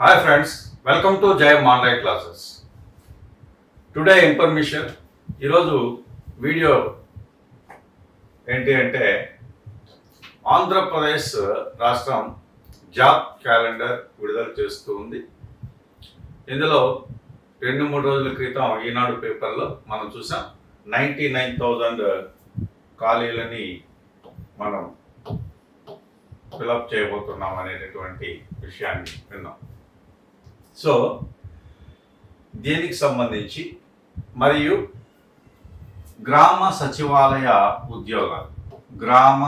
Hi friends welcome to జయం online classes today information ఈరోజు video ఏంటి అంటే ఆంధ్రప్రదేశ్ రాష్ట్రం జాబ్ క్యాలెండర్ విడుదల చేస్తూ ఉంది. ఇందులో రెండు మూడు రోజుల క్రితం ఈనాడు పేపర్లో మనం చూసాం నైంటీ నైన్ థౌజండ్ ఖాళీలని మనం ఫిలప్ చేయబోతున్నాం అనేటటువంటి విషయాన్ని విన్నాం. సో దీనికి సంబంధించి మరియు గ్రామ సచివాలయ ఉద్యోగాలు. గ్రామ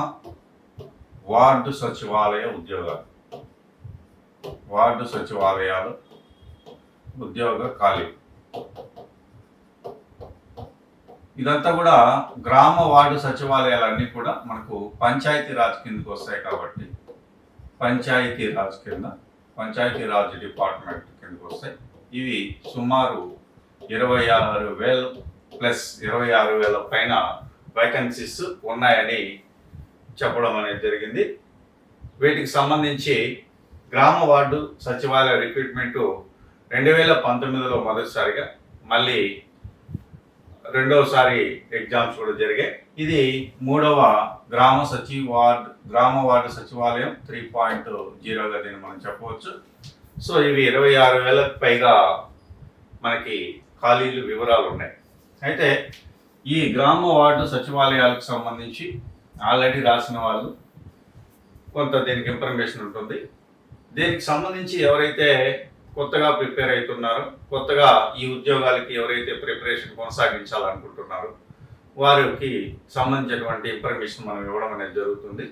వార్డు సచివాలయ ఉద్యోగాలు. వార్డు సచివాలయాలు ఉద్యోగ ఖాళీ. ఇదంతా కూడా గ్రామ వార్డు సచివాలయాలన్నీ కూడా మనకు పంచాయతీ రాజ్ కిందకు వస్తాయి కాబట్టి పంచాయతీ రాజ్ కింద పంచాయతీ రాజ్ డిపార్ట్మెంట్ కిందకి వస్తాయి ఇవి సుమారు ఇరవై ఆరు వేలు ప్లస్ ఇరవై ఆరు వేల పైన వేకెన్సీస్ ఉన్నాయని చెప్పడం అనేది జరిగింది. వీటికి సంబంధించి గ్రామ వార్డు సచివాలయ రిక్రూట్మెంట్ రెండు వేల పంతొమ్మిదిలో మొదటిసారిగా మళ్ళీ రెండవసారి ఎగ్జామ్స్ కూడా జరిగాయి. ఇది మూడవ గ్రామ సచివ వార్డు గ్రామ వార్డు సచివాలయం త్రీ పాయింట్ జీరోగా దీన్ని మనం చెప్పవచ్చు. సో ఇవి ఇరవై ఆరు వేలకు పైగా మనకి ఖాళీలు వివరాలు ఉన్నాయి అయితే ఈ గ్రామ వార్డు సచివాలయాలకు సంబంధించి ఆల్రెడీ రాసిన వాళ్ళు కొంత దీనికి ఇన్ఫర్మేషన్ ఉంటుంది. దీనికి సంబంధించి ఎవరైతే కొత్తగా ప్రిపేర్ అవుతున్నారో కొత్తగా ఈ ఉద్యోగాలకి ఎవరైతే ప్రిపరేషన్ కొనసాగించాలనుకుంటున్నారో వారికి సంబంధించినటువంటి ఇన్ఫర్మేషన్ మనం ఇవ్వడం అనేది జరుగుతుంది.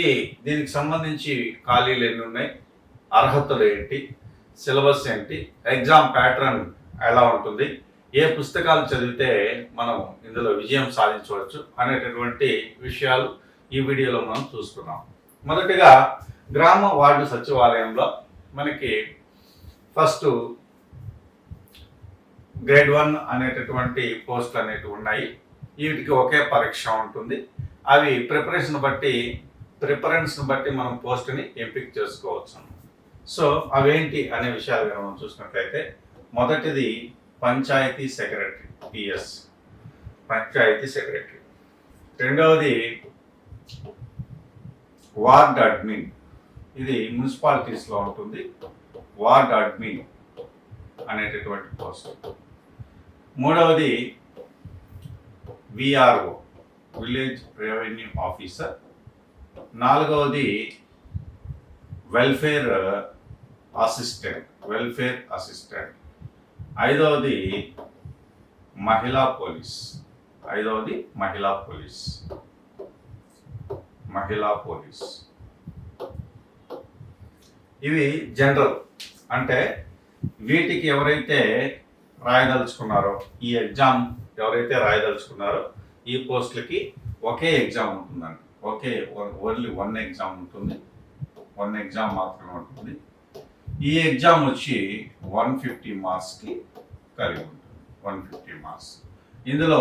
ఈ దీనికి సంబంధించి ఖాళీలు ఎన్ని ఉన్నాయి? అర్హతలు ఏంటి? సిలబస్ ఏంటి? ఎగ్జామ్ ప్యాటర్న్ ఎలా ఉంటుంది? ఏ పుస్తకాలు చదివితే మనం ఇందులో విజయం సాధించవచ్చు అనేటటువంటి విషయాలు ఈ వీడియోలో మనం చూసుకున్నాం మొదటిగా గ్రామ వార్డు సచివాలయంలో మనకి ఫస్ట్ గ్రేడ్ వన్ అనేటటువంటి పోస్టులు అనేటివి ఉన్నాయి. వీటికి ఒకే పరీక్ష ఉంటుంది. అవి ప్రిపరేషన్ బట్టి ప్రిఫరెన్స్ని బట్టి మనం పోస్ట్ని ఎంపిక చేసుకోవచ్చు. సో అవేంటి అనే విషయాలు కనుక మనం చూసినట్లయితే మొదటిది panchayati secretary PS. Panchayati secretary. రెండవది వార్డ్ అడ్మిన్. ఇది మున్సిపాలిటీస్లో ఉంటుంది. వార్డ్ అడ్మిన్ అనేటటువంటి పోస్ట్. మూడవది విఆర్ఓ విలేజ్ రెవెన్యూ ఆఫీసర్. నాలుగవది వెల్ఫేర్ అసిస్టెంట్ వెల్ఫేర్ అసిస్టెంట్ ఐదవది మహిళా పోలీస్. ఐదవది మహిళా పోలీస్. మహిళా పోలీస్. ఇవి జనరల్ అంటే వీటికి ఎవరైతే రాయదలుచుకున్నారో ఈ ఎగ్జామ్ ఎవరైతే రాయదలుచుకున్నారో ఈ పోస్టులకి ఒకే ఎగ్జామ్ ఉంటుందండి. ఒకే ఓన్లీ వన్ ఎగ్జామ్ ఉంటుంది. వన్ ఎగ్జామ్ మాత్రమే ఉంటుంది. ఈ ఎగ్జామ్ వచ్చి వన్ ఫిఫ్టీ మార్క్స్కి కలిగి ఉంటుంది. వన్ ఫిఫ్టీ మార్క్స్ ఇందులో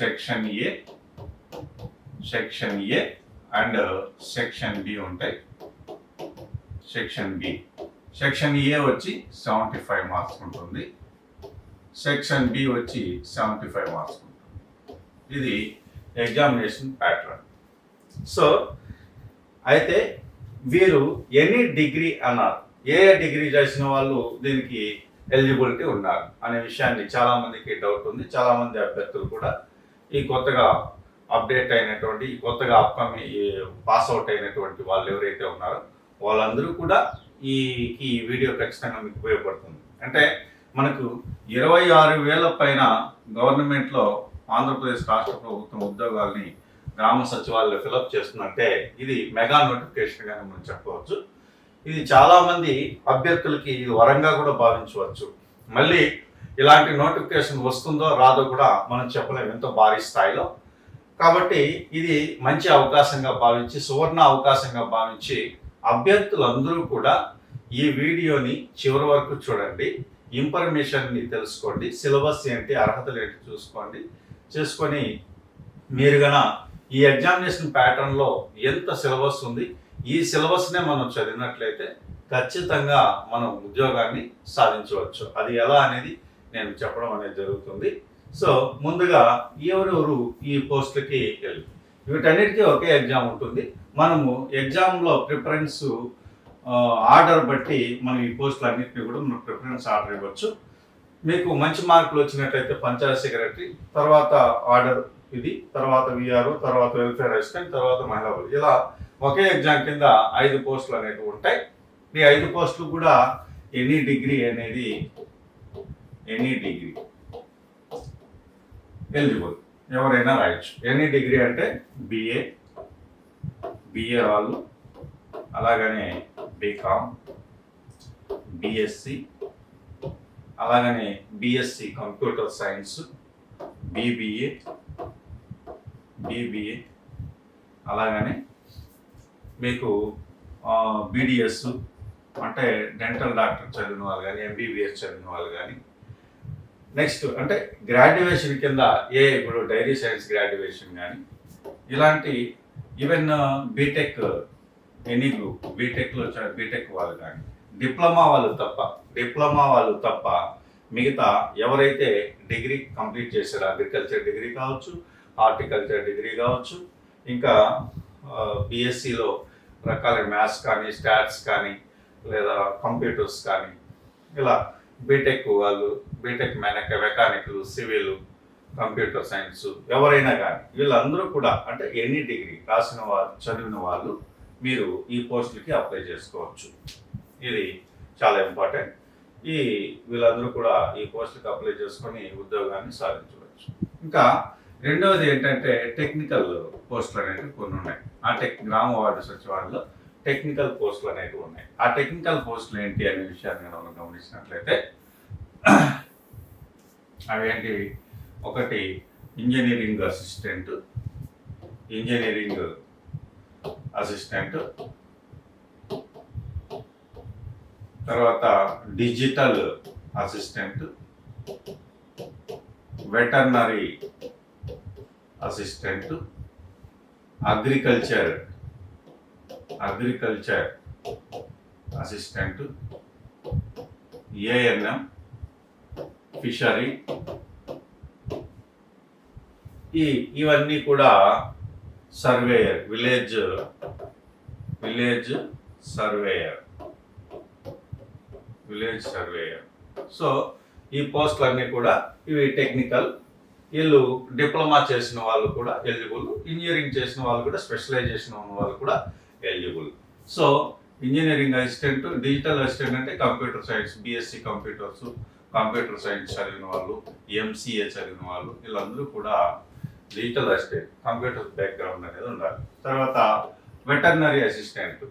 section A section A and section B ఉంటాయి. సెక్షన్ బి సెక్షన్ ఏ వచ్చి సెవెంటీ ఫైవ్ మార్క్స్ ఉంటుంది. సెక్షన్ బి వచ్చి సెవెంటీ ఫైవ్ మార్క్స్ ఉంటుంది. ఇది ఎగ్జామినేషన్ ప్యాటర్న్ సో అయితే వీరు ఎనీ డిగ్రీ అన్నారు. ఏ డిగ్రీ చేసిన వాళ్ళు దీనికి ఎలిజిబిలిటీ ఉన్నారు అనే విషయాన్ని చాలామందికి డౌట్ ఉంది. చాలామంది అభ్యర్థులు కూడా ఈ కొత్తగా అప్డేట్ అయినటువంటి ఈ కొత్తగా అప్కమింగ్ పాస్ అవుట్ అయినటువంటి వాళ్ళు ఎవరైతే ఉన్నారో వాళ్ళందరూ కూడా ఈ ఈ వీడియో ఖచ్చితంగా మీకు ఉపయోగపడుతుంది. అంటే మనకు ఇరవై ఆరు వేల పైన గవర్నమెంట్లో ఆంధ్రప్రదేశ్ రాష్ట్ర ప్రభుత్వం ఉద్యోగాల్ని గ్రామ సచివాలయంలో ఫిలప్ చేస్తుందంటే ఇది మెగా నోటిఫికేషన్ మనం చెప్పవచ్చు. ఇది చాలామంది అభ్యర్థులకి ఇది వరంగా కూడా భావించవచ్చు. మళ్ళీ ఇలాంటి నోటిఫికేషన్ వస్తుందో రాదో కూడా మనం చెప్పలేము ఎంతో భారీ స్థాయిలో. కాబట్టి ఇది మంచి అవకాశంగా భావించి సువర్ణ అవకాశంగా భావించి అభ్యర్థులందరూ కూడా ఈ వీడియోని చివరి వరకు చూడండి. ఇన్ఫర్మేషన్ని తెలుసుకోండి. సిలబస్ ఏంటి అర్హతలు ఏంటి చూసుకోండి. చేసుకొని మీరు గన ఈ ఎగ్జామినేషన్ ప్యాటర్న్లో ఎంత సిలబస్ ఉంది ఈ సిలబస్నే మనం చదివినట్లయితే ఖచ్చితంగా మనం ఉద్యోగాన్ని సాధించవచ్చు. అది ఎలా అనేది నేను చెప్పడం అనేది జరుగుతుంది. సో ముందుగా ఎవరెవరు ఈ పోస్టులకి వెళ్ళి వీటన్నిటికీ ఒకే ఎగ్జామ్ ఉంటుంది. మనము ఎగ్జామ్లో ప్రిఫరెన్స్ ఆర్డర్ బట్టి మనం ఈ పోస్టులు అన్నింటినీ కూడా మనం ప్రిఫరెన్స్ ఆర్డర్ ఇవ్వచ్చు. మీకు మంచి మార్కులు వచ్చినట్లయితే పంచాయత్ సెక్రటరీ తర్వాత ఆర్డర్ ఇది తర్వాత విఆర్ఓ తర్వాత వెల్ఫేర్ అసిస్టెంట్ తర్వాత మహిళా ఇలా ఒకే ఎగ్జామ్ కింద ఐదు పోస్టులు అనేవి ఉంటాయి. ఈ ఐదు పోస్టులు కూడా ఎనీ డిగ్రీ అనేది ఎనీ డిగ్రీ ఎలిజిబుల్ ఎవరైనా రాయొచ్చు. ఎనీ డిగ్రీ అంటే బిఏ బిఏ వాళ్ళు అలాగనే బీకామ్ బిఎస్సి అలాగనే BSc computer science BBA BBA అలాగనే మీకు బీడిఎస్ అంటే డెంటల్ డాక్టర్ చదివిన వాళ్ళు కానీ ఎంబీబీఎస్ చదివిన వాళ్ళు కానీ నెక్స్ట్ అంటే గ్రాడ్యుయేషన్ కింద ఏ ఇప్పుడు డైరీ సైన్స్ గ్రాడ్యుయేషన్ కానీ ఇలాంటి ఈవెన్ బీటెక్ ఎనీ గ్రూప్ బీటెక్లో బీటెక్ వాళ్ళు కానీ డిప్లొమా వాళ్ళు తప్ప డిప్లొమా వాళ్ళు తప్ప మిగతా ఎవరైతే డిగ్రీ కంప్లీట్ చేశారో అగ్రికల్చర్ డిగ్రీ కావచ్చు హార్టికల్చర్ డిగ్రీ కావచ్చు ఇంకా బిఎస్సిలో రకాల మ్యాథ్స్ కానీ స్టాట్స్ కానీ లేదా కంప్యూటర్స్ కానీ ఇలా బీటెక్ వాళ్ళు బీటెక్ మెనక మెకానికల్ సివిల్ కంప్యూటర్ సైన్స్ ఎవరైనా కానీ వీళ్ళందరూ కూడా అంటే ఎనీ డిగ్రీ రాసిన వారు చదివిన వాళ్ళు మీరు ఈ పోస్టులకి అప్లై చేసుకోవచ్చు. ఇది చాలా ఇంపార్టెంట్. ఈ వీళ్ళందరూ కూడా ఈ పోస్టులకు అప్లై చేసుకొని ఉద్యోగాన్ని సాధించవచ్చు. ఇంకా రెండవది ఏంటంటే టెక్నికల్ పోస్టులు అనేవి కొన్ని ఉన్నాయి ఆ టెక్ గ్రామ వార్డు సచివాలయంలో టెక్నికల్ పోస్టులు అనేవి ఉన్నాయి. ఆ టెక్నికల్ పోస్టులు ఏంటి అనే విషయాన్ని మనం గమనించినట్లయితే అవి ఏంటి? ఒకటి ఇంజనీరింగ్ అసిస్టెంట్ ఇంజనీరింగ్ అసిస్టెంట్ తర్వాత digital assistant veterinary assistant agriculture. Agriculture assistant ANM fishery. ఈ ఇవన్నీ కూడా surveyor village village surveyor. Village surveyor. So ఈ పోస్టులన్నీ కూడా ఇవి టెక్నికల్ వీళ్ళు డిప్లొమా చేసిన వాళ్ళు కూడా ఎలిజిబుల్ ఇంజనీరింగ్ చేసిన వాళ్ళు కూడా స్పెషలైజేషన్ ఉన్న వాళ్ళు కూడా eligible. So engineering assistant digital assistant అంటే computer science BSc computers computer science చదివిన వాళ్ళు ఎంసీఏ చదివిన వాళ్ళు వీళ్ళందరూ కూడా డిజిటల్ అసిస్టెంట్ కంప్యూటర్ బ్యాక్గ్రౌండ్ అనేది ఉండాలి. తర్వాత వెటర్నరీ అసిస్టెంట్.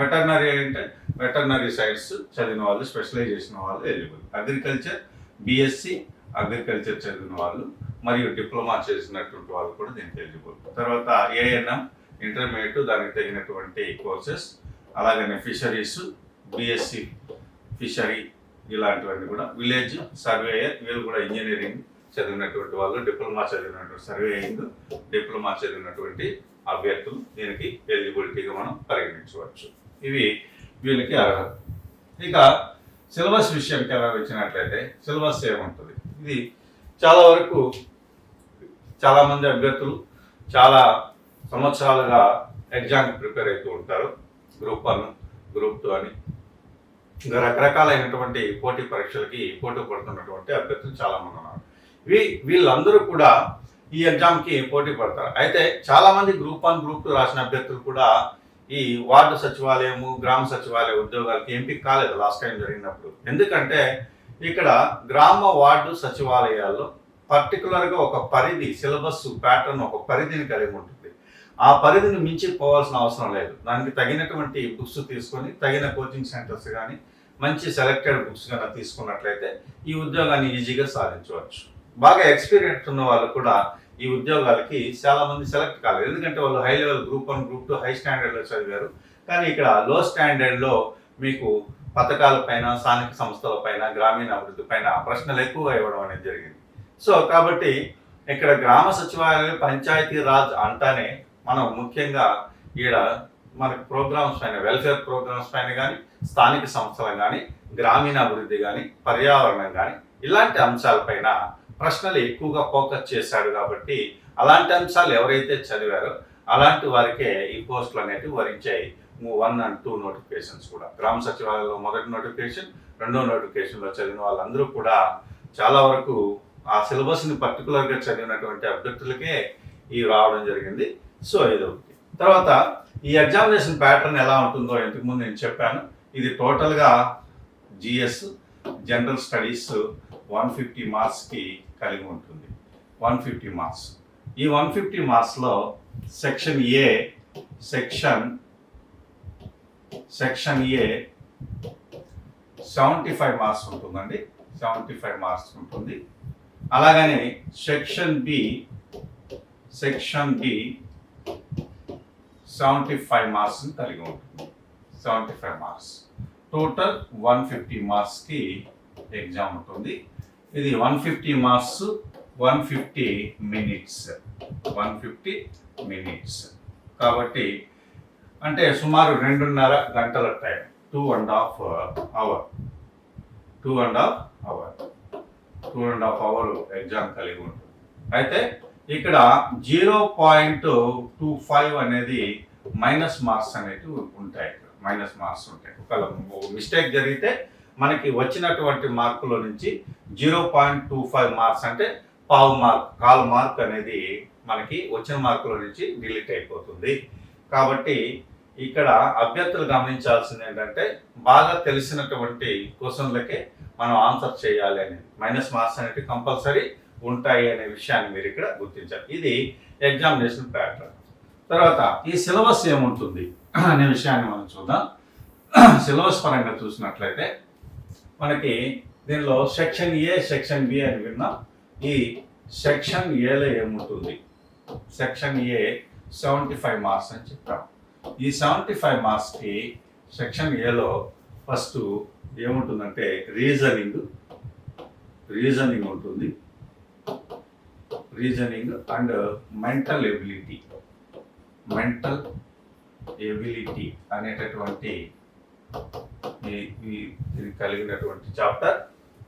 వెటర్నరీ అంటే వెటర్నరీ సైన్స్ చదివిన వాళ్ళు స్పెషలైజ్ చేసిన వాళ్ళు ఎలిజిబుల్. అగ్రికల్చర్ బీఎస్సీ అగ్రికల్చర్ చదివిన వాళ్ళు మరియు డిప్లొమా చేసినటువంటి వాళ్ళు కూడా దీనికి ఎలిజిబుల్. తర్వాత ఏఎన్ఎం ఇంటర్మీడియట్ దానికి తగినటువంటి కోర్సెస్ అలాగనే ఫిషరీస్ బిఎస్సి ఫిషరీ ఇలాంటివన్నీ కూడా. విలేజ్ సర్వేయర్ వీళ్ళు కూడా ఇంజనీరింగ్ చదివినటువంటి వాళ్ళు డిప్లొమా చదివినటువంటి సర్వేయింగ్ డిప్లొమా చదివినటువంటి అభ్యర్థులు దీనికి ఎలిజిబిలిటీగా మనం పరిగణించవచ్చు. ఇవి వీళ్ళకి అర్హత. ఇక సిలబస్ విషయానికి ఎలా వచ్చినట్లయితే సిలబస్ ఏముంటుంది? ఇది చాలా వరకు చాలామంది అభ్యర్థులు చాలా సంవత్సరాలుగా ఎగ్జామ్ ప్రిపేర్ అవుతూ ఉంటారు. గ్రూప్ వన్ గ్రూప్ టూ అని. ఇంకా రకరకాలైనటువంటి పోటీ పరీక్షలకి పోటీ పడుతున్నటువంటి అభ్యర్థులు చాలా మంది ఉన్నారు. వీ వీళ్ళందరూ కూడా ఈ ఎగ్జామ్కి పోటీ పడతారు. అయితే చాలామంది గ్రూప్ వన్ గ్రూప్ టూ రాసిన అభ్యర్థులు కూడా ఈ వార్డు సచివాలయము గ్రామ సచివాలయ ఉద్యోగాలకి ఎంపిక కాలేదు లాస్ట్ టైం జరిగినప్పుడు. ఎందుకంటే ఇక్కడ గ్రామ వార్డు సచివాలయాల్లో పర్టికులర్గా ఒక పరిధి సిలబస్ ప్యాటర్న్ ఒక పరిధిని కలిగి ఉంటుంది. ఆ పరిధిని మించి పోవాల్సిన అవసరం లేదు. దానికి తగినటువంటి బుక్స్ తీసుకొని తగిన కోచింగ్ సెంటర్స్ కానీ మంచి సెలెక్టెడ్ బుక్స్ కనుక తీసుకున్నట్లయితే ఈ ఉద్యోగాన్ని ఈజీగా సాధించవచ్చు. బాగా ఎక్స్పీరియన్స్ ఉన్న వాళ్ళు కూడా ఈ ఉద్యోగాలకి చాలా మంది సెలెక్ట్ కాలేదు. ఎందుకంటే వాళ్ళు high level group one group two high స్టాండర్డ్లో చదివారు. కానీ ఇక్కడ లో స్టాండర్డ్లో మీకు పథకాల పైన స్థానిక సంస్థల పైన గ్రామీణ అభివృద్ధి పైన ప్రశ్నలు ఎక్కువగా ఇవ్వడం అనేది జరిగింది. సో కాబట్టి ఇక్కడ గ్రామ సచివాలయం పంచాయతీ రాజ్ అంటానే మనం ముఖ్యంగా ఈడ మనకి ప్రోగ్రామ్స్ పైన వెల్ఫేర్ ప్రోగ్రామ్స్ పైన కానీ స్థానిక సంస్థలు కానీ గ్రామీణాభివృద్ధి కానీ పర్యావరణం కానీ ఇలాంటి అంశాలపైన ప్రశ్నలు ఎక్కువగా ఫోకస్ చేశాడు కాబట్టి అలాంటి అంశాలు ఎవరైతే చదివారో అలాంటి వారికే ఈ పోస్టులు అనేవి వరించాయి. వన్ అండ్ టూ నోటిఫికేషన్స్ కూడా. గ్రామ సచివాలయంలో మొదటి నోటిఫికేషన్ రెండో నోటిఫికేషన్లో చదివిన వాళ్ళందరూ కూడా చాలా వరకు ఆ సిలబస్ని పర్టికులర్గా చదివినటువంటి అభ్యర్థులకే ఇవి రావడం జరిగింది. సో ఇది ఒకటి. తర్వాత ఈ ఎగ్జామినేషన్ ప్యాటర్న్ ఎలా ఉంటుందో ఇంతకుముందు నేను చెప్పాను. ఇది టోటల్గా GS general studies one fifty మార్క్స్కి కలిగి ఉంటుంది. One fifty marks. ఈ one fifty మార్క్స్లో section A section section A seventy five marks ఉంటుందండి. సెవెంటీ ఫైవ్ మార్క్స్ ఉంటుంది. అలాగనే section B section B seventy five మార్క్స్ని కలిగి ఉంటుంది. Seventy five marks total one fifty మార్క్స్కి ఎగ్జామ్ ఉంటుంది. ఇది one fifty marks one fifty minutes one fifty minutes కాబట్టి అంటే సుమారు రెండున్నర గంటల time two and half hour two and half hour two and half hour exam కలిగి ఉంటుంది. అయితే ఇక్కడ జీరో పాయింట్ టూ ఫైవ్ అనేది మైనస్ మార్క్స్ అనేవి ఉంటాయి. మైనస్ మార్క్స్ ఉంటాయి. ఒక మిస్టేక్ జరిగితే మనకి వచ్చినటువంటి మార్కులో నుంచి zero point two five marks అంటే పావు మార్క్ కాల్ మార్క్ అనేది మనకి వచ్చిన మార్కుల నుంచి డిలీట్ అయిపోతుంది. కాబట్టి ఇక్కడ అభ్యర్థులు గమనించాల్సింది ఏంటంటే బాగా తెలిసినటువంటి క్వశ్చన్లకే మనం ఆన్సర్ చేయాలి అనేది మైనస్ మార్క్స్ అనేవి కంపల్సరీ ఉంటాయి అనే విషయాన్ని మీరు ఇక్కడ గుర్తించాలి. ఇది ఎగ్జామినేషన్ ప్యాటర్న్ తర్వాత ఈ సిలబస్ ఏముంటుంది అనే విషయాన్ని మనం చూద్దాం. సిలబస్ పరంగా చూసినట్లయితే మనకి దీనిలో సెక్షన్ ఏ సెక్షన్ బి అని విన్నాం. ఈ సెక్షన్ ఏలో ఏముంటుంది? Section A seventy five marks అని చెప్పాము ఈ సెవెంటీ ఫైవ్ మార్క్స్కి సెక్షన్ ఏలో ఫస్ట్ ఏముంటుందంటే రీజనింగ్ రీజనింగ్ ఉంటుంది. Reasoning and mental ability mental ability అనేటటువంటి ఇది కలిగినటువంటి చాప్టర్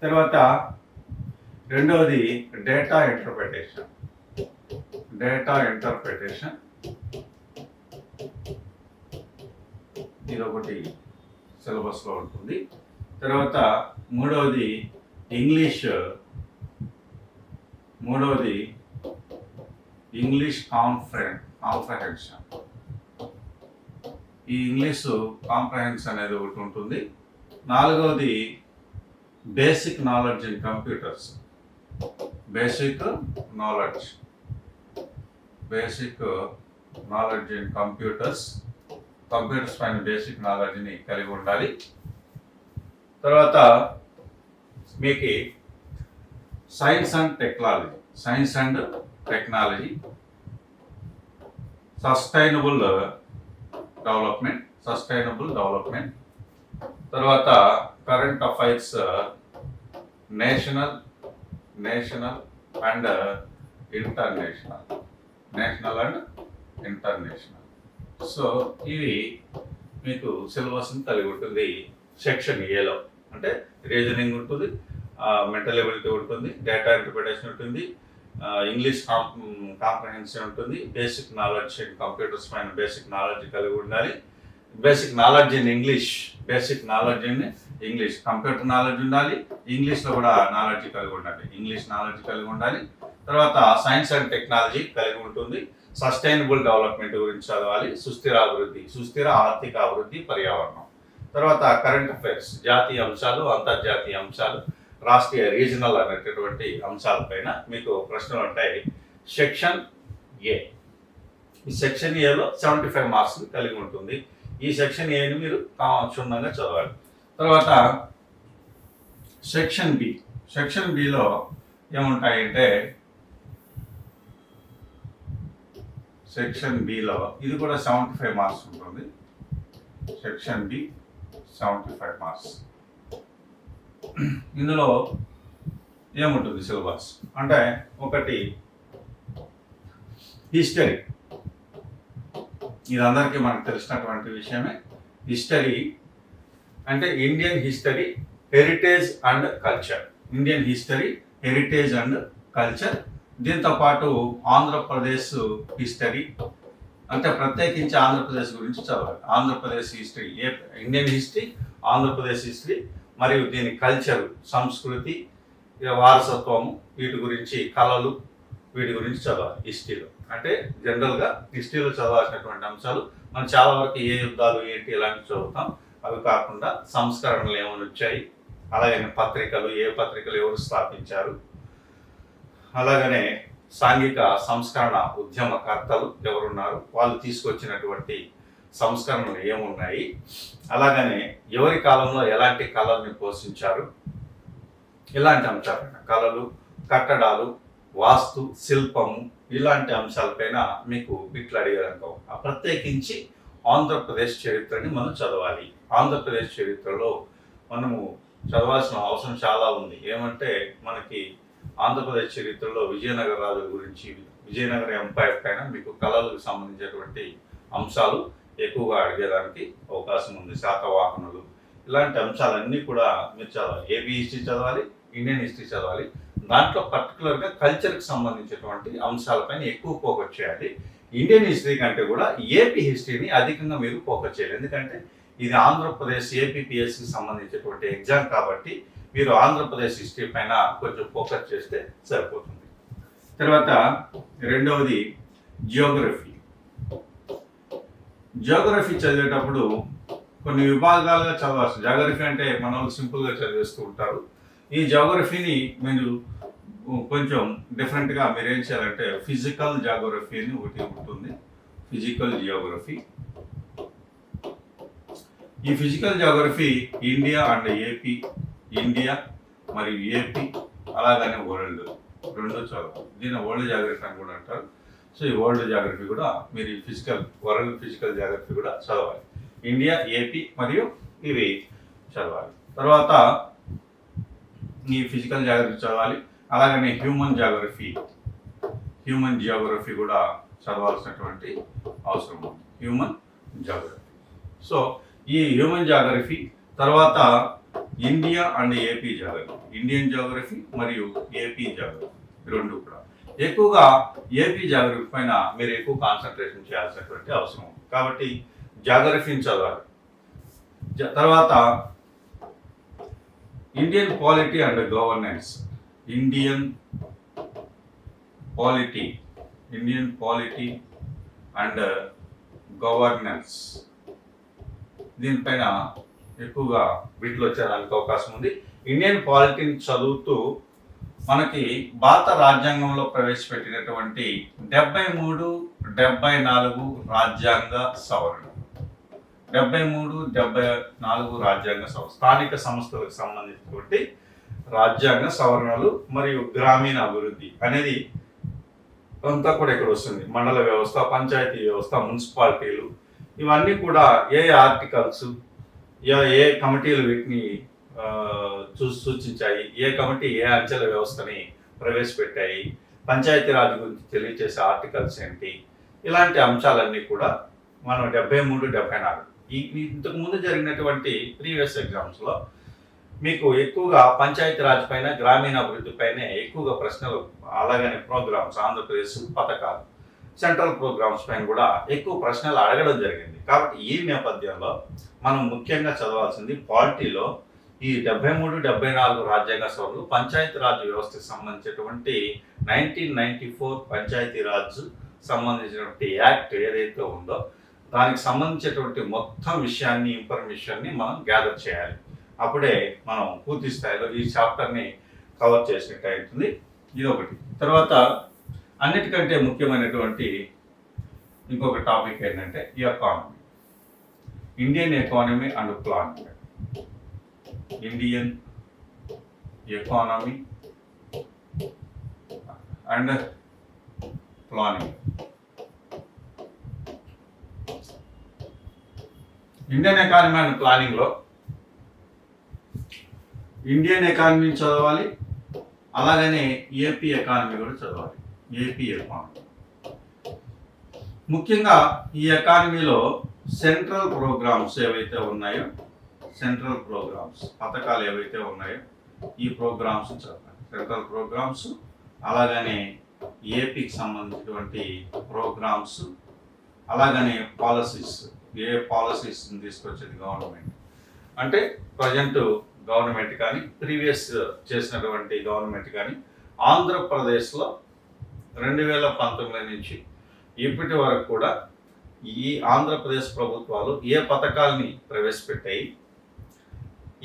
తర్వాత రెండవది డేటా ఇంటర్ప్రిటేషన్ డేటా ఇంటర్ప్రిటేషన్ ఇది ఒకటి సిలబస్లో ఉంటుంది. తర్వాత మూడవది ఇంగ్లీష్ మూడవది ఇంగ్లీష్ కాన్ఫరెన్ కాంప్రహెన్షన్. ఈ ఇంగ్లీష్ కాంప్రహెన్షన్ అనేది ఒకటి ఉంటుంది. నాలుగవది basic knowledge in computers. Basic knowledge. Basic knowledge in computers. Computers పైన బేసిక్ నాలెడ్జ్ని కలిగి ఉండాలి. తర్వాత మీకు science and technology science and technology sustainable development sustainable development. తర్వాత current affairs national national and international. National and international. So ఇవి మీకు సిలబస్ని కలిగి ఉంటుంది సెక్షన్ ఏలో అంటే రీజనింగ్ ఉంటుంది మెంటల్ ఎబిలిటీ ఉంటుంది డేటా ఇంటర్ప్రిటేషన్ ఉంటుంది ఇంగ్లీష్ కాంప్రహెన్షన్ ఉంటుంది బేసిక్ నాలెడ్జ్ కంప్యూటర్స్ పైన బేసిక్ నాలెడ్జ్ కలిగి ఉండాలి. Basic knowledge in English basic knowledge in English computer knowledge ఉండాలి ఇంగ్లీష్లో కూడా నాలెడ్జ్ కలిగి ఉండాలి ఇంగ్లీష్ నాలెడ్జ్ కలిగి ఉండాలి. తర్వాత సైన్స్ అండ్ టెక్నాలజీ కలిగి ఉంటుంది. సస్టైనబుల్ డెవలప్మెంట్ గురించి చదవాలి సుస్థిర అభివృద్ధి సుస్థిర ఆర్థిక అభివృద్ధి పర్యావరణం. తర్వాత కరెంట్ అఫైర్స్ జాతీయ అంశాలు అంతర్జాతీయ అంశాలు రాష్ట్రీయ రీజనల్ అనేటటువంటి అంశాలపైన మీకు ప్రశ్నలు ఉంటాయి. Section A. ఈ సెక్షన్ ఏలో సెవెంటీ ఫైవ్ మార్క్స్ కలిగి ఉంటుంది. ఈ సెక్షన్ ఏని మీరు క్షుణ్ణంగా చదవాలి. తర్వాత సెక్షన్ బి. సెక్షన్ బిలో ఏముంటాయంటే సెక్షన్ బిలో ఇది కూడా సెవెంటీ ఫైవ్ మార్క్స్ ఉంటుంది. Section B seventy five marks ఇందులో ఏముంటుంది సిలబస్ అంటే ఒకటి హిస్టరీ ఇది అందరికీ మనకు తెలిసినటువంటి విషయమే. హిస్టరీ అంటే Indian history heritage and culture Indian history heritage and culture దీంతో పాటు ఆంధ్రప్రదేశ్ హిస్టరీ అంటే ప్రత్యేకించి ఆంధ్రప్రదేశ్ గురించి చదవాలి. ఆంధ్రప్రదేశ్ హిస్టరీ ఏ ఇండియన్ హిస్టరీ ఆంధ్రప్రదేశ్ హిస్టరీ మరియు దీని కల్చర్ సంస్కృతి ఇక వారసత్వము వీటి గురించి కళలు వీటి గురించి చదవాలి హిస్టరీలో. అంటే జనరల్గా హిస్టరీలో చదవాల్సినటువంటి అంశాలు మనం చాలా వరకు ఏ యుద్ధాలు ఏంటి ఇలాంటివి చదువుతాం. అవి కాకుండా సంస్కరణలు ఏమైనా వచ్చాయి? అలాగే పత్రికలు ఏ పత్రికలు ఎవరు స్థాపించారు? అలాగనే సాంఘిక సంస్కరణ ఉద్యమకర్తలు ఎవరున్నారు? వాళ్ళు తీసుకొచ్చినటువంటి సంస్కరణలు ఏమున్నాయి? అలాగనే ఎవరి కాలంలో ఎలాంటి కళల్ని పోషించారు? ఇలాంటి అంశాలైన కళలు కట్టడాలు వాస్తు శిల్పము ఇలాంటి అంశాలపైన మీకు బిట్లు అడిగారనుకో ఆ ప్రత్యేకించి ఆంధ్రప్రదేశ్ చరిత్రని మనం చదవాలి. ఆంధ్రప్రదేశ్ చరిత్రలో మనము చదవాల్సిన అవసరం చాలా ఉంది. ఏమంటే మనకి ఆంధ్రప్రదేశ్ చరిత్రలో విజయనగర రాజుల గురించి విజయనగర ఎంపైర్ పైన మీకు కళలకు సంబంధించినటువంటి అంశాలు ఎక్కువగా అడిగేదానికి అవకాశం ఉంది శాతవాహనులు. ఇలాంటి అంశాలన్నీ కూడా మీరు చదవాలి. ఏబీ హిస్టరీ చదవాలి ఇండియన్ హిస్టరీ చదవాలి. దాంట్లో పర్టికులర్గా కల్చర్కి సంబంధించినటువంటి అంశాలపైన ఎక్కువ ఫోకస్ చేయాలి. ఇండియన్ హిస్టరీ కంటే కూడా ఏపీ హిస్టరీని అధికంగా మీరు ఫోకస్ చేయాలి. ఎందుకంటే ఇది ఆంధ్రప్రదేశ్ ఏపీపీఎస్కి సంబంధించినటువంటి ఎగ్జామ్ కాబట్టి మీరు ఆంధ్రప్రదేశ్ హిస్టరీ పైన కొంచెం ఫోకస్ చేస్తే సరిపోతుంది. తర్వాత రెండవది జియోగ్రఫీ. జియోగ్రఫీ చదివేటప్పుడు కొన్ని విభాగాలుగా చదవాలి జాగ్రఫీ అంటే మన వాళ్ళు సింపుల్గా చదివేస్తూ ఉంటారు. ఈ జాగ్రఫీని మీరు కొంచెం డిఫరెంట్గా మీరు ఏం చేయాలంటే ఫిజికల్ జాగ్రఫీ అని ఒకటి ఉంటుంది. Physical geography. ఈ physical geography India and AP India మరియు ఏపీ అలాగనే వరల్డ్. రెండు చదువు దీన్ని వరల్డ్ జాగ్రఫీ అని కూడా అంటారు. సో ఈ వరల్డ్ జాగ్రఫీ కూడా మీరు ఫిజికల్ వరల్డ్ ఫిజికల్ జాగ్రఫీ కూడా చదవాలి. ఇండియా ఏపీ మరియు ఇవి చదవాలి. తర్వాత ఈ ఫిజికల్ జాగ్రఫీ చదవాలి. అలాగనే హ్యూమన్ జాగ్రఫీ. హ్యూమన్ జియోగ్రఫీ కూడా చదవాల్సినటువంటి అవసరం ఉంది. Human geography. సో ఈ హ్యూమన్ జాగ్రఫీ తర్వాత India and AP geography Indian geography మరియు ఏపీ జాగ్రఫీ రెండు కూడా. ఎక్కువగా ఏపీ జాగ్రఫీ పైన మీరు ఎక్కువ కాన్సన్ట్రేషన్ చేయాల్సినటువంటి అవసరం ఉంది. కాబట్టి జాగ్రఫీని చదవాలి. తర్వాత Indian polity and governance Indian polity Indian polity and governance దీనిపైన ఎక్కువగా వీటిలో వచ్చేదానికి అవకాశం ఉంది. ఇండియన్ పాలిటీని చదువుతూ మనకి భారత రాజ్యాంగంలో ప్రవేశపెట్టినటువంటి డెబ్బై మూడు డెబ్బై నాలుగు రాజ్యాంగ సవరణ డెబ్బై మూడు డెబ్బై నాలుగు రాజ్యాంగ సవరణ స్థానిక సంస్థలకు సంబంధించినటువంటి రాజ్యాంగ సవరణలు మరియు గ్రామీణ అభివృద్ధి అనేది అంతా కూడా ఇక్కడ వస్తుంది. మండల వ్యవస్థ పంచాయతీ వ్యవస్థ మున్సిపాలిటీలు ఇవన్నీ కూడా ఏ ఆర్టికల్స్ ఏ ఏ కమిటీలు వీటిని చూసి సూచించాయి ఏ కమిటీ ఏ అంచెల వ్యవస్థని ప్రవేశపెట్టాయి పంచాయతీరాజ్ గురించి తెలియజేసే ఆర్టికల్స్ ఏంటి ఇలాంటి అంశాలన్నీ కూడా మనం డెబ్బై మూడు డెబ్బై నాలుగు. ఈ ఈ- ఇంతకు ముందు జరిగినటువంటి ప్రీవియస్ ఎగ్జామ్స్లో మీకు ఎక్కువగా పంచాయతీరాజ్ పైన గ్రామీణాభివృద్ధి పైన ఎక్కువగా ప్రశ్నలు అలాగనే ప్రోగ్రామ్స్ ఆంధ్రప్రదేశ్ పథకాలు సెంట్రల్ ప్రోగ్రామ్స్ పైన కూడా ఎక్కువ ప్రశ్నలు అడగడం జరిగింది. కాబట్టి ఈ నేపథ్యంలో మనం ముఖ్యంగా చదవాల్సింది పాలిటీలో ఈ డెబ్బై మూడు డెబ్బై నాలుగు రాజ్యాంగ సభలు పంచాయతీరాజ్ వ్యవస్థకు సంబంధించినటువంటి నైన్టీన్ నైన్టీ ఫోర్ పంచాయతీరాజ్ సంబంధించినటువంటి యాక్ట్ ఏదైతే ఉందో దానికి సంబంధించినటువంటి మొత్తం విషయాన్ని ఇన్ఫర్మేషన్ని మనం గ్యాదర్ చేయాలి. అప్పుడే మనం పూర్తి స్థాయిలో ఈ చాప్టర్ని కవర్ చేసినట్టు అవుతుంది. ఇది ఒకటి తర్వాత అన్నిటికంటే ముఖ్యమైనటువంటి ఇంకొక టాపిక్ ఏంటంటే economy Indian economy and plan Indian economy and planning Indian economy and ప్లానింగ్లో ఇండియన్ ఎకానమీ చదవాలి అలాగనే ఏపీ ఎకానమీ కూడా చదవాలి. ఏపీ ఎకానమీ ముఖ్యంగా ఈ ఎకానమీలో సెంట్రల్ ప్రోగ్రామ్స్ ఏవైతే ఉన్నాయో సెంట్రల్ ప్రోగ్రామ్స్ పథకాలు ఏవైతే ఉన్నాయో ఈ ప్రోగ్రామ్స్ చెప్పండి. సెంట్రల్ ప్రోగ్రామ్స్ అలాగనే ఏపీకి సంబంధించినటువంటి ప్రోగ్రామ్స్ అలాగనే పాలసీస్ ఏ పాలసీస్ తీసుకొచ్చేది గవర్నమెంట్? అంటే ప్రజెంట్ గవర్నమెంట్ కానీ ప్రీవియస్ చేసినటువంటి గవర్నమెంట్ కానీ ఆంధ్రప్రదేశ్లో రెండు వేల పంతొమ్మిది నుంచి ఇప్పటి వరకు కూడా ఈ ఆంధ్రప్రదేశ్ ప్రభుత్వాలు ఏ పథకాల్ని ప్రవేశపెట్టాయి?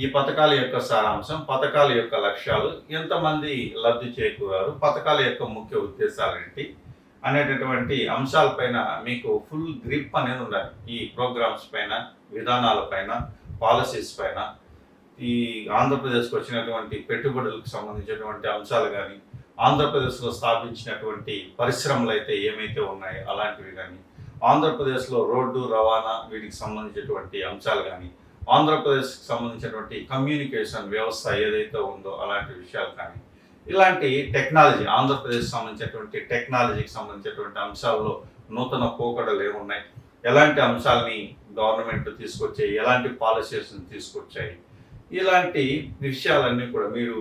ఈ పథకాల యొక్క సారాంశం పథకాల యొక్క లక్ష్యాలు ఎంతమంది లబ్ధి చేకూరారు పథకాల యొక్క ముఖ్య ఉద్దేశాలు ఏంటి అనేటటువంటి అంశాలపైన మీకు ఫుల్ గ్రిప్ అనేది ఉండాలి. ఈ ప్రోగ్రామ్స్ పైన విధానాల పైన పాలసీస్ పైన ఈ ఆంధ్రప్రదేశ్కి వచ్చినటువంటి పెట్టుబడులకు సంబంధించినటువంటి అంశాలు కానీ ఆంధ్రప్రదేశ్లో స్థాపించినటువంటి పరిశ్రమలు అయితే ఏమైతే ఉన్నాయో అలాంటివి కానీ ఆంధ్రప్రదేశ్లో రోడ్డు రవాణా వీటికి సంబంధించినటువంటి అంశాలు కానీ ఆంధ్రప్రదేశ్కి సంబంధించినటువంటి కమ్యూనికేషన్ వ్యవస్థ ఏదైతే ఉందో అలాంటి విషయాలు కానీ ఇలాంటి టెక్నాలజీ ఆంధ్రప్రదేశ్ సంబంధించినటువంటి టెక్నాలజీకి సంబంధించినటువంటి అంశాల్లో నూతన పోకడలు ఏమున్నాయి? ఎలాంటి అంశాలని గవర్నమెంట్ తీసుకొచ్చాయి? ఎలాంటి పాలసీస్ని తీసుకొచ్చాయి? ఇలాంటి విషయాలన్నీ కూడా మీరు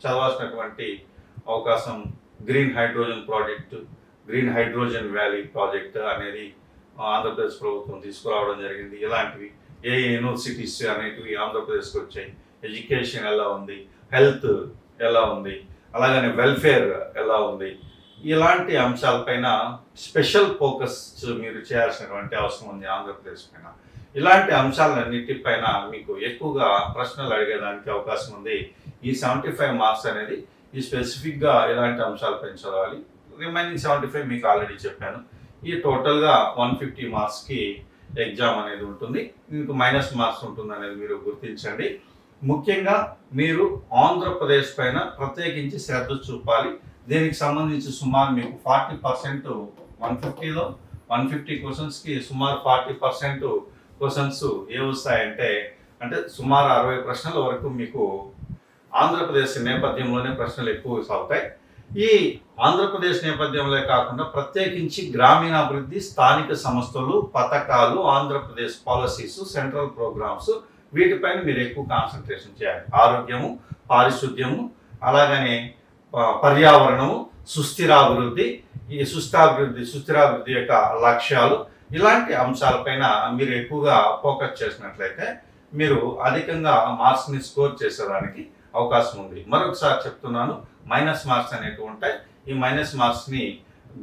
చదవాల్సినటువంటి అవకాశం green hydrogen project green hydrogen valley project అనేది ఆంధ్రప్రదేశ్ ప్రభుత్వం తీసుకురావడం జరిగింది. ఇలాంటివి ఏ యూనివర్సిటీస్ అనేటివి ఆంధ్రప్రదేశ్కి వచ్చాయి. ఎడ్యుకేషన్ ఎలా ఉంది? హెల్త్ ఎలా ఉంది? అలాగనే వెల్ఫేర్ ఎలా ఉంది? ఇలాంటి అంశాలపైన స్పెషల్ ఫోకస్ మీరు చేయాల్సినటువంటి అవసరం ఉంది ఆంధ్రప్రదేశ్ పైన. ఇలాంటి అంశాలన్నిటిపైన మీకు ఎక్కువగా ప్రశ్నలు అడిగేదానికి అవకాశం ఉంది. ఈ సెవెంటీ ఫైవ్ మార్క్స్ అనేది ఈ స్పెసిఫిక్గా ఎలాంటి అంశాలు చదవాలి రిమైనింగ్ సెవెంటీ ఫైవ్ మీకు ఆల్రెడీ చెప్పాను. ఈ టోటల్గా వన్ ఫిఫ్టీ మార్క్స్కి ఎగ్జామ్ అనేది ఉంటుంది. మీకు మైనస్ మార్క్స్ ఉంటుంది అనేది మీరు గుర్తించండి. ముఖ్యంగా మీరు ఆంధ్రప్రదేశ్ పైన ప్రత్యేకించి శ్రద్ధ చూపాలి. దీనికి సంబంధించి సుమారు మీకు ఫార్టీ పర్సెంట్ వన్ ఫిఫ్టీలో వన్ ఫిఫ్టీ క్వశ్చన్స్కి సుమారు ఫార్టీ పర్సెంట్ క్వశ్చన్స్ ఏ వస్తాయంటే అంటే సుమారు అరవై ప్రశ్నల వరకు మీకు ఆంధ్రప్రదేశ్ నేపథ్యంలోనే ప్రశ్నలు ఎక్కువ సాగుతాయి. ఈ ఆంధ్రప్రదేశ్ నేపథ్యంలో కాకుండా ప్రత్యేకించి గ్రామీణాభివృద్ధి స్థానిక సంస్థలు పథకాలు ఆంధ్రప్రదేశ్ పాలసీస్ సెంట్రల్ ప్రోగ్రామ్స్ వీటిపైన మీరు ఎక్కువ కాన్సన్ట్రేషన్ చేయాలి. ఆరోగ్యము పారిశుద్ధ్యము అలాగనే పర్యావరణము సుస్థిరాభివృద్ధి ఈ సుస్థాభివృద్ధి సుస్థిరాభివృద్ధి యొక్క లక్ష్యాలు ఇలాంటి అంశాలపైన మీరు ఎక్కువగా ఫోకస్ చేసినట్లయితే మీరు అధికంగా మార్క్స్ని స్కోర్ చేసేదానికి అవకాశం ఉంది. మరొకసారి చెప్తున్నాను మైనస్ మార్క్స్ అనేటివి ఉంటాయి. ఈ మైనస్ మార్క్స్ని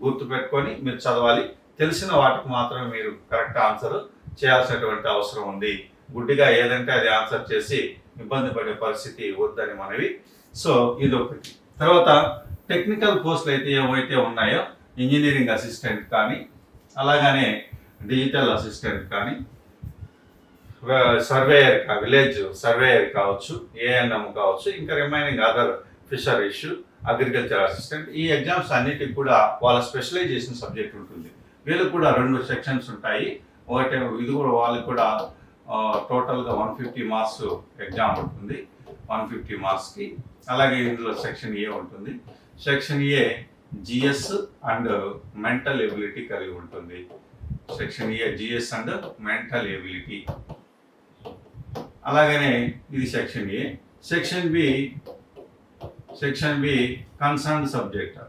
గుర్తుపెట్టుకొని మీరు చదవాలి. తెలిసిన వాటికి మాత్రమే మీరు కరెక్ట్ ఆన్సర్ చేయాల్సినటువంటి అవసరం ఉంది. గుడ్డిగా ఏదంటే అది ఆన్సర్ చేసి ఇబ్బంది పడే పరిస్థితి వద్దని మనవి. సో ఇది ఒకటి. తర్వాత టెక్నికల్ కోర్సులు అయితే ఏవైతే ఉన్నాయో ఇంజనీరింగ్ అసిస్టెంట్ కానీ అలాగనే డిజిటల్ అసిస్టెంట్ కానీ సర్వేయర్ కా విలేజ్ సర్వేయర్ కావచ్చు ఏఎన్ఎం కావచ్చు ఇంకా remaining other fisheries agriculture assistant ఈ ఎగ్జామ్స్ అన్నిటికి కూడా వాళ్ళ స్పెషలైజేషన్ సబ్జెక్ట్ ఉంటుంది. వీళ్ళకి కూడా రెండు సెక్షన్స్ ఉంటాయి. ఒకటి ఇది కూడా వాళ్ళకి కూడా టోటల్గా వన్ ఫిఫ్టీ మార్క్స్ ఎగ్జామ్ ఉంటుంది. వన్ ఫిఫ్టీ మార్క్స్కి. అలాగే ఇందులో సెక్షన్ ఏ ఉంటుంది. Section A GS and mental ability కలిగి ఉంటుంది. Section A GS and mental ability. అలాగనే ఇది section A section B section B concern subject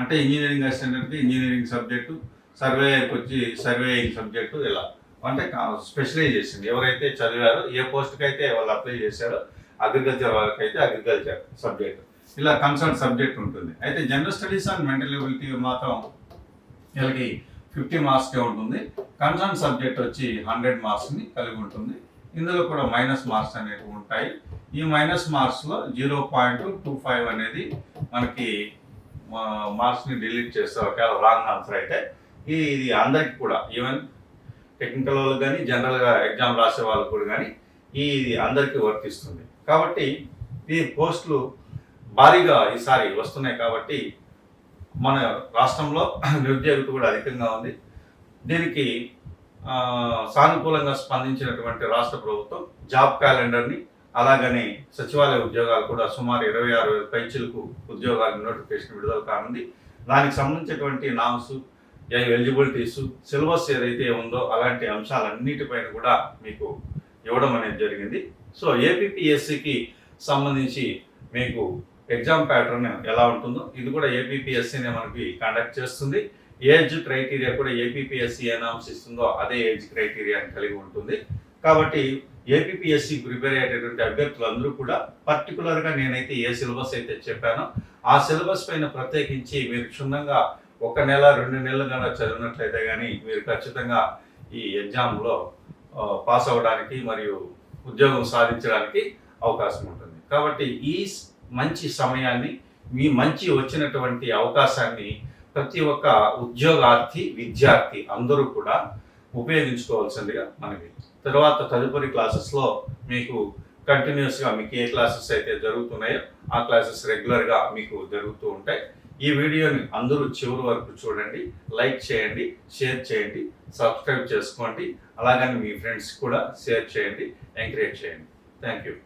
అంటే ఇంజనీరింగ్ అసిస్టెంట్కి ఇంజనీరింగ్ సబ్జెక్టు సర్వేకి వచ్చి సర్వేయింగ్ సబ్జెక్టు ఇలా. అంటే స్పెషలైజేషన్ ఎవరైతే చదివారో ఏ పోస్ట్కి అయితే వాళ్ళు అప్లై చేశారో అగ్రికల్చర్ వాళ్ళకి అయితే అగ్రికల్చర్ సబ్జెక్ట్ ఇలా కన్సర్న్ సబ్జెక్ట్ ఉంటుంది. అయితే general studies and mental ability మాత్రం వీళ్ళకి ఫిఫ్టీ మార్క్స్కే ఉంటుంది. కన్సర్న్ సబ్జెక్ట్ వచ్చి హండ్రెడ్ మార్క్స్ని కలిగి ఉంటుంది. ఇందులో కూడా మైనస్ మార్క్స్ అనేవి ఉంటాయి. ఈ మైనస్ మార్క్స్లో జీరో పాయింట్ టూ ఫైవ్ అనేది మనకి మార్క్స్ని డిలీట్ చేస్తారు ఒకవేళ రాంగ్ ఆన్సర్ అయితే ఈ ఇది అందరికి కూడా ఈవెన్ టెక్నికల్ వాళ్ళు కానీ జనరల్గా ఎగ్జామ్ రాసే వాళ్ళు కూడా కానీ ఈ ఇది అందరికీ వర్తిస్తుంది. కాబట్టి ఈ పోస్టులు భారీగా ఈసారి వస్తున్నాయి కాబట్టి మన రాష్ట్రంలో నిరుద్యోగిత కూడా అధికంగా ఉంది. దీనికి సానుకూలంగా స్పందించినటువంటి రాష్ట్ర ప్రభుత్వం జాబ్ క్యాలెండర్ని అలాగనే సచివాలయ ఉద్యోగాలు కూడా సుమారు ఇరవై ఆరు వేల పైచీలకు ఉద్యోగాల నోటిఫికేషన్ విడుదల కానుంది. దానికి సంబంధించినటువంటి నామ్స్ ఎలిజిబిలిటీస్ సిలబస్ ఏదైతే ఉందో అలాంటి అంశాలన్నిటిపైన కూడా మీకు ఇవ్వడం అనేది జరిగింది. సో ఏపీపీఎస్సికి సంబంధించి మీకు ఎగ్జామ్ ప్యాటర్న్ ఎలా ఉంటుందో ఇది కూడా ఏపీపీఎస్సీనే మనకి కండక్ట్ చేస్తుంది. ఏజ్ క్రైటీరియా కూడా ఏపీపీఎస్సీ ఏ నామ్స్ ఇస్తుందో అదే ఏజ్ క్రైటీరియాని కలిగి ఉంటుంది. కాబట్టి ఏపీపీఎస్సీ ప్రిపేర్ అయ్యేటటువంటి అభ్యర్థులందరూ కూడా పర్టికులర్గా నేనైతే ఏ సిలబస్ అయితే చెప్పానో ఆ సిలబస్ పైన ప్రత్యేకించి మీరు క్షుణ్ణంగా ఒక నెల రెండు నెలలు కన్నా చదివినట్లయితే కానీ మీరు ఖచ్చితంగా ఈ ఎగ్జామ్లో పాస్ అవ్వడానికి మరియు ఉద్యోగం సాధించడానికి అవకాశం ఉంటుంది. కాబట్టి ఈ మంచి సమయాన్ని మీ మంచి వచ్చినటువంటి అవకాశాన్ని ప్రతి ఒక్క ఉద్యోగార్థి విద్యార్థి అందరూ కూడా ఉపయోగించుకోవాల్సిందిగా మనకి. తర్వాత తదుపరి క్లాసెస్లో మీకు కంటిన్యూస్గా మీకు ఏ క్లాసెస్ అయితే జరుగుతున్నాయో ఆ క్లాసెస్ రెగ్యులర్గా మీకు జరుగుతూ ఉంటాయి. ఈ వీడియోని అందరూ చివరి వరకు చూడండి లైక్ చేయండి షేర్ చేయండి సబ్స్క్రైబ్ చేసుకోండి అలాగని మీ ఫ్రెండ్స్ కూడా షేర్ చేయండి ఎంకరేజ్ చేయండి. Thank you